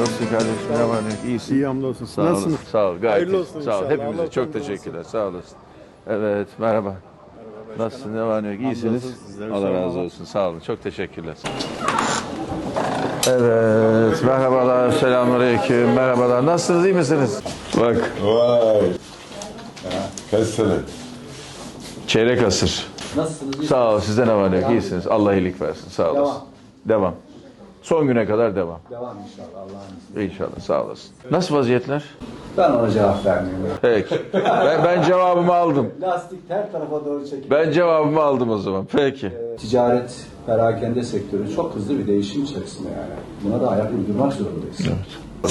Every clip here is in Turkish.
Nasılsın kardeşim? Ne var ne? yok? İyisin. İyi hamdolsun. Sağ ol. Nasılsınız? Sağ ol. Gayet Hayırlı iyi. olsun Sağ ol. inşallah. Hepimize Allah çok teşekkürler. Sağ olasın. Evet, merhaba. Nasılsın? Ne var ne yok? İyisiniz. Hamdolsun, Allah razı olsun. Sağ olun. Çok teşekkürler. Evet, merhabalar, selamünaleyküm, merhabalar. Nasılsınız, iyi misiniz? Bak, Vay. Ya, kaç sene? çeyrek asır. Nasılsınız? Sağ ol, sizde ne var ne yok? İyisiniz. Allah iyilik versin. Sağ olasın. Devam. Son güne kadar devam. Devam inşallah Allah'ın izniyle. İnşallah, sağ olasın. Nasıl vaziyetler? Ben ona cevap vermiyorum. Peki. Ben, ben cevabımı aldım. Lastik her tarafa doğru çekiyor. Ben cevabımı aldım o zaman. Peki. Ticaret, perakende sektörü çok hızlı bir değişim içerisinde yani. Buna da ayak uydurmak zorundayız.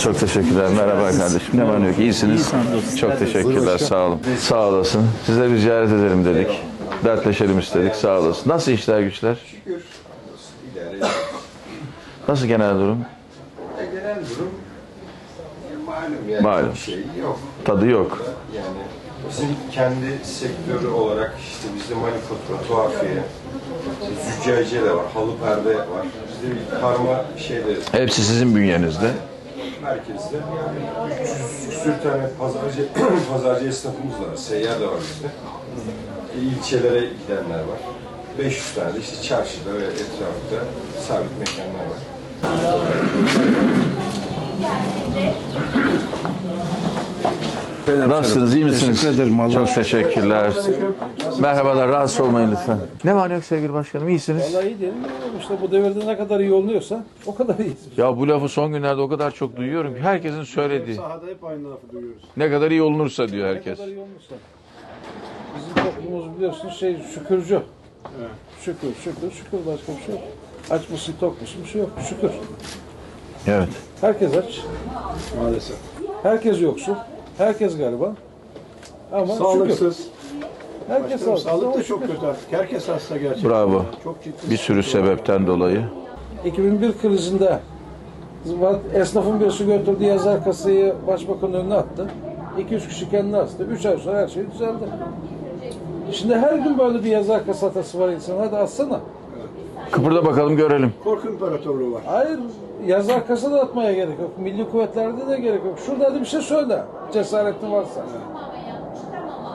Çok teşekkürler. Merhaba kardeşim. Ne var ne yok? İyisiniz. Çok teşekkürler. Sağ olun. Sağ olasın. Size bir ziyaret edelim dedik. Dertleşelim istedik. Sağ olasın. Nasıl işler güçler? Şükür. Nasıl genel durum? E, genel durum e, malum yani Malum. bir şey yok. Tadı yok. Yani bizim kendi sektörü olarak işte bizde manifatura, tuhafiye, işte züccaciye de var, halı perde var. Bizde bir karma şeyde Hepsi sizin bünyenizde. merkezde yani 300 küsür tane pazarcı, pazarcı esnafımız var. Seyyar da var bizde. E, ilçelere gidenler var. 500 tane de işte çarşıda ve etrafta sabit mekanlar var. Nasılsınız? iyi misiniz? Teşekkür ederim, Allah Çok teşekkürler. Merhabalar. Rahatsız olmayın lütfen. Ne var ne yok sevgili başkanım? İyisiniz. Vallahi iyi diyelim. İşte bu devirde ne kadar iyi oluyorsa o kadar iyiyiz. Ya bu lafı son günlerde o kadar çok duyuyorum ki herkesin söylediği. Sahada hep aynı lafı duyuyoruz. Ne kadar iyi olunursa diyor Ne herkes. kadar iyi olursa. Bizim toplumumuz biliyorsunuz şey şükürcü. Şükür, şükür, şükür başka bir şey yok. Aç mısın, tok musun bir şey yok. Şükür. Evet. Herkes aç. Maalesef. Herkes yoksul. Herkes gariban. Ama şükür. Sağlıksız. Herkes Başkanım, sağlıksız. sağlık ama da çok şükür. kötü artık. Herkes hasta gerçekten. Bravo. Çok ciddi. Bir sürü sebepten dolayı. 2001 krizinde esnafın birisi götürdü yazar kasayı başbakanın önüne attı. 200 kişi kendine astı. 3 ay sonra her şey düzeldi. Şimdi her gün böyle bir yazar kasa hatası var insan. Hadi atsana. Kıpırda bakalım görelim. Korku imparatorluğu var. Hayır yazar kasa da atmaya gerek yok. Milli kuvvetlerde de gerek yok. Şurada hadi bir şey söyle. Cesaretin varsa.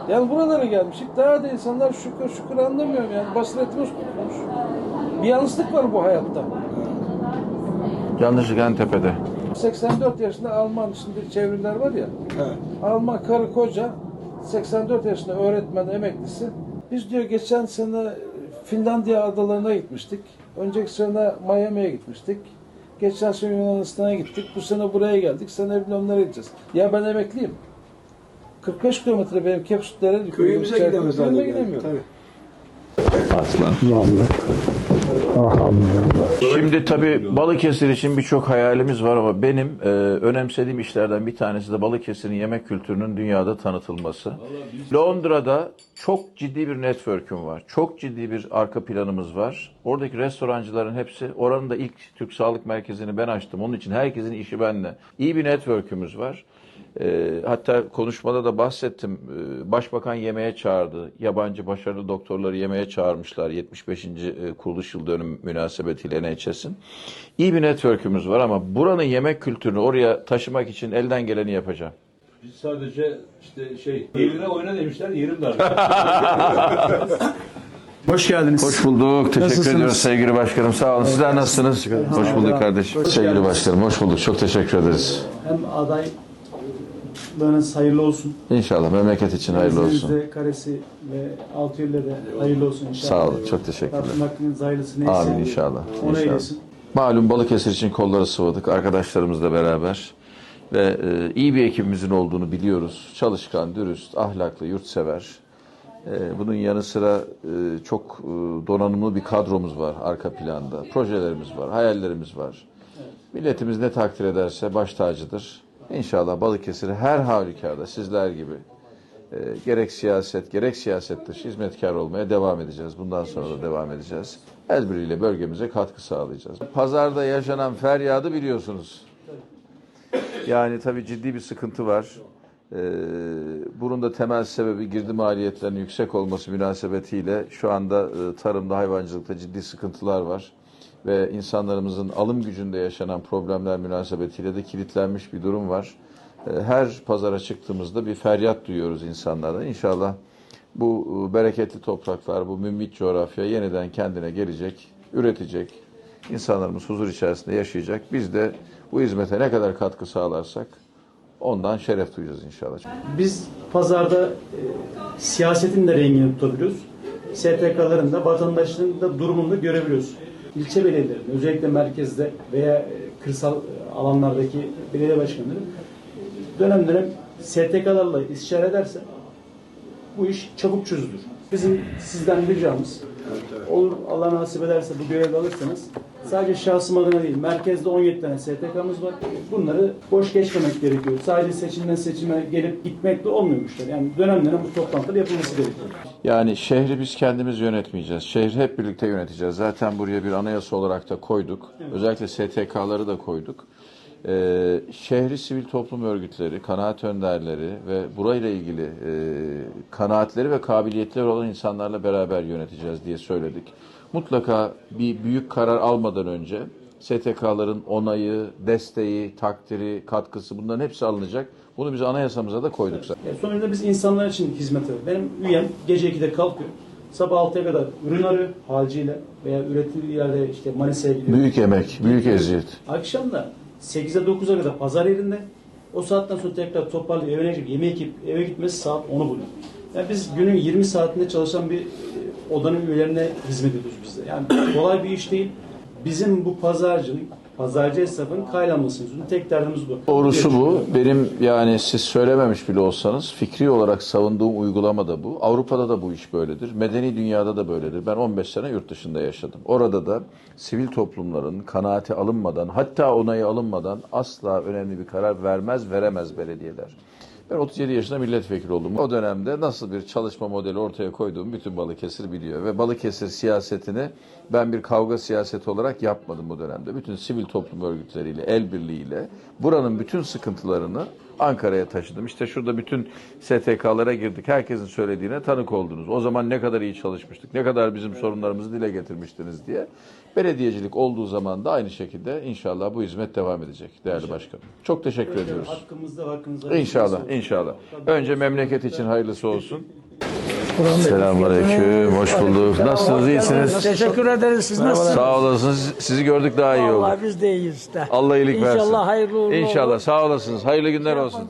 Yani buralara gelmişik. Daha da insanlar şükür şükür anlamıyorum yani. Basiretimiz tutmuş. Bir yanlışlık var bu hayatta. Yanlışlık en tepede. 84 yaşında Alman şimdi çeviriler var ya. Evet. Alman karı koca 84 yaşında öğretmen emeklisi. Biz diyor geçen sene Finlandiya adalarına gitmiştik. Önceki sene Miami'ye gitmiştik. Geçen sene Yunanistan'a gittik. Bu sene buraya geldik. Sene bilmem nereye gideceğiz. Ya ben emekliyim. 45 kilometre benim Kepsütlere Köyümüze gidemez hale Köyüme geldik. gidemiyorum. Şimdi tabii Balıkesir için birçok hayalimiz var ama benim e, önemsediğim işlerden bir tanesi de Balıkesir'in yemek kültürünün dünyada tanıtılması. Londra'da çok ciddi bir network'üm var. Çok ciddi bir arka planımız var. Oradaki restorancıların hepsi, oranın da ilk Türk Sağlık Merkezi'ni ben açtım. Onun için herkesin işi benimle. İyi bir network'ümüz var. E, hatta konuşmada da bahsettim. E, Başbakan yemeğe çağırdı. Yabancı başarılı doktorları yemeğe çağırmışlar 75. e, kuruluş yıl dönüm münasebetiyle NHS'in. İyi bir network'ümüz var ama buranın yemek kültürünü oraya taşımak için elden geleni yapacağım. Biz sadece işte şey yerine oyna demişler yerim dar. Hoş geldiniz. Hoş bulduk. Teşekkür ediyoruz sevgili başkanım. Sağ olun. Sizler nasılsınız? Hoş bulduk kardeşim. Sevgili başkanım hoş bulduk. Çok teşekkür ederiz. Hem adaylarınız hayırlı olsun. İnşallah memleket için hayırlı olsun. Denizde, karesi ve altı yılda da hayırlı olsun inşallah. Sağ olun. Çok teşekkürler. Rabbim hakkınız hayırlısı neyse. Amin inşallah. Onu İnşallah. eylesin. Malum Balıkesir için kolları sıvadık arkadaşlarımızla beraber ve e, iyi bir ekibimizin olduğunu biliyoruz. Çalışkan, dürüst, ahlaklı, yurtsever. E, bunun yanı sıra e, çok e, donanımlı bir kadromuz var arka planda. Projelerimiz var, hayallerimiz var. Milletimiz ne takdir ederse baş tacıdır. İnşallah Balıkesir'i her halükarda sizler gibi e, gerek siyaset gerek siyaset dışı hizmetkar olmaya devam edeceğiz. Bundan sonra da devam edeceğiz. El birliğiyle bölgemize katkı sağlayacağız. Pazarda yaşanan feryadı biliyorsunuz. Yani tabii ciddi bir sıkıntı var. Ee, bunun da temel sebebi girdi maliyetlerinin yüksek olması münasebetiyle şu anda e, tarımda, hayvancılıkta ciddi sıkıntılar var. ve insanlarımızın alım gücünde yaşanan problemler münasebetiyle de kilitlenmiş bir durum var. E, Her pazara çıktığımızda bir feryat duyuyoruz insanlardan. İnşallah bu e, bereketli topraklar, bu mümbit coğrafya yeniden kendine gelecek, üretecek, insanlarımız huzur içerisinde yaşayacak. Biz de bu hizmete ne kadar katkı sağlarsak ondan şeref duyacağız inşallah. Biz pazarda e, siyasetin de rengini tutabiliyoruz. STK'ların da vatandaşların da durumunu da görebiliyoruz. İlçe belediyelerinin özellikle merkezde veya e, kırsal e, alanlardaki belediye başkanları dönem dönem STK'larla istişare ederse bu iş çabuk çözülür. Bizim sizden ricamız olur Allah nasip ederse bu görevi alırsanız sadece şahsım adına değil merkezde 17 tane STK'mız var. Bunları boş geçmemek gerekiyor. Sadece seçimden seçime gelip gitmekle olmuyormuşlar. Yani dönem dönem bu toplantılar yapılması gerekiyor. Yani şehri biz kendimiz yönetmeyeceğiz. Şehri hep birlikte yöneteceğiz. Zaten buraya bir anayasa olarak da koyduk. Özellikle STK'ları da koyduk. Ee, şehri sivil toplum örgütleri, kanaat önderleri ve burayla ilgili e, kanaatleri ve kabiliyetleri olan insanlarla beraber yöneteceğiz diye söyledik. Mutlaka bir büyük karar almadan önce STK'ların onayı, desteği, takdiri, katkısı bunların hepsi alınacak. Bunu biz anayasamıza da koyduk zaten. Yani sonuçta biz insanlar için hizmet ediyoruz. Benim üyem gece 2'de kalkıyor. Sabah 6'ya kadar ürün arıyor halciyle veya üretildiği yerde işte Manisa'ya gidiyor. Büyük emek, büyük eziyet. Akşam da 8'e 9'a kadar pazar yerinde. O saatten sonra tekrar toparlayıp evine gidip yemeğe yiyip eve gitmesi saat 10'u buluyor. Yani biz günün 20 saatinde çalışan bir e, odanın üyelerine hizmet ediyoruz biz de. Yani kolay bir iş değil. Bizim bu pazarcının, pazarcı esnafın kaylanmasını istiyoruz. Tek derdimiz bu. Doğrusu bu. Benim yani siz söylememiş bile olsanız fikri olarak savunduğum uygulama da bu. Avrupa'da da bu iş böyledir. Medeni dünyada da böyledir. Ben 15 sene yurt dışında yaşadım. Orada da sivil toplumların kanaati alınmadan hatta onayı alınmadan asla önemli bir karar vermez veremez belediyeler. Ben 37 yaşında milletvekili oldum. O dönemde nasıl bir çalışma modeli ortaya koyduğumu bütün Balıkesir biliyor. Ve Balıkesir siyasetini ben bir kavga siyaseti olarak yapmadım bu dönemde. Bütün sivil toplum örgütleriyle, el birliğiyle buranın bütün sıkıntılarını Ankara'ya taşıdım. İşte şurada bütün STK'lara girdik. Herkesin söylediğine tanık oldunuz. O zaman ne kadar iyi çalışmıştık, ne kadar bizim sorunlarımızı dile getirmiştiniz diye. Belediyecilik olduğu zaman da aynı şekilde inşallah bu hizmet devam edecek değerli başkanım. Çok teşekkür ediyoruz. Hakkımızda hakkınızda. İnşallah, inşallah. Önce memleket için hayırlısı olsun. Selamünaleyküm, hoş bulduk. Nasılsınız, iyisiniz? Teşekkür ederiz. Siz nasılsınız? Sağ olasınız. Sizi gördük daha iyi olduk. Vallahi biz de iyiyiz de. Allah iyilik versin. İnşallah hayırlı uğurlu İnşallah, olur. sağ olasınız. Hayırlı günler olsun.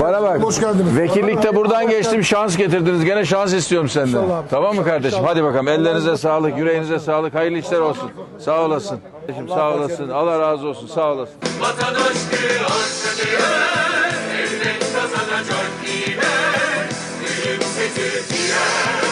Bana bak. Hoş geldiniz. Vekillikte buradan geçtim, şans getirdiniz. Gene şans istiyorum senden. Tamam mı kardeşim? Hadi bakalım. Ellerinize sağlık, yüreğinize sağlık. Hayırlı işler olsun. Sağ olasın. Kardeşim sağ olasın. Allah razı olsun. Sağ olasın. Vatan aşkı Yeah.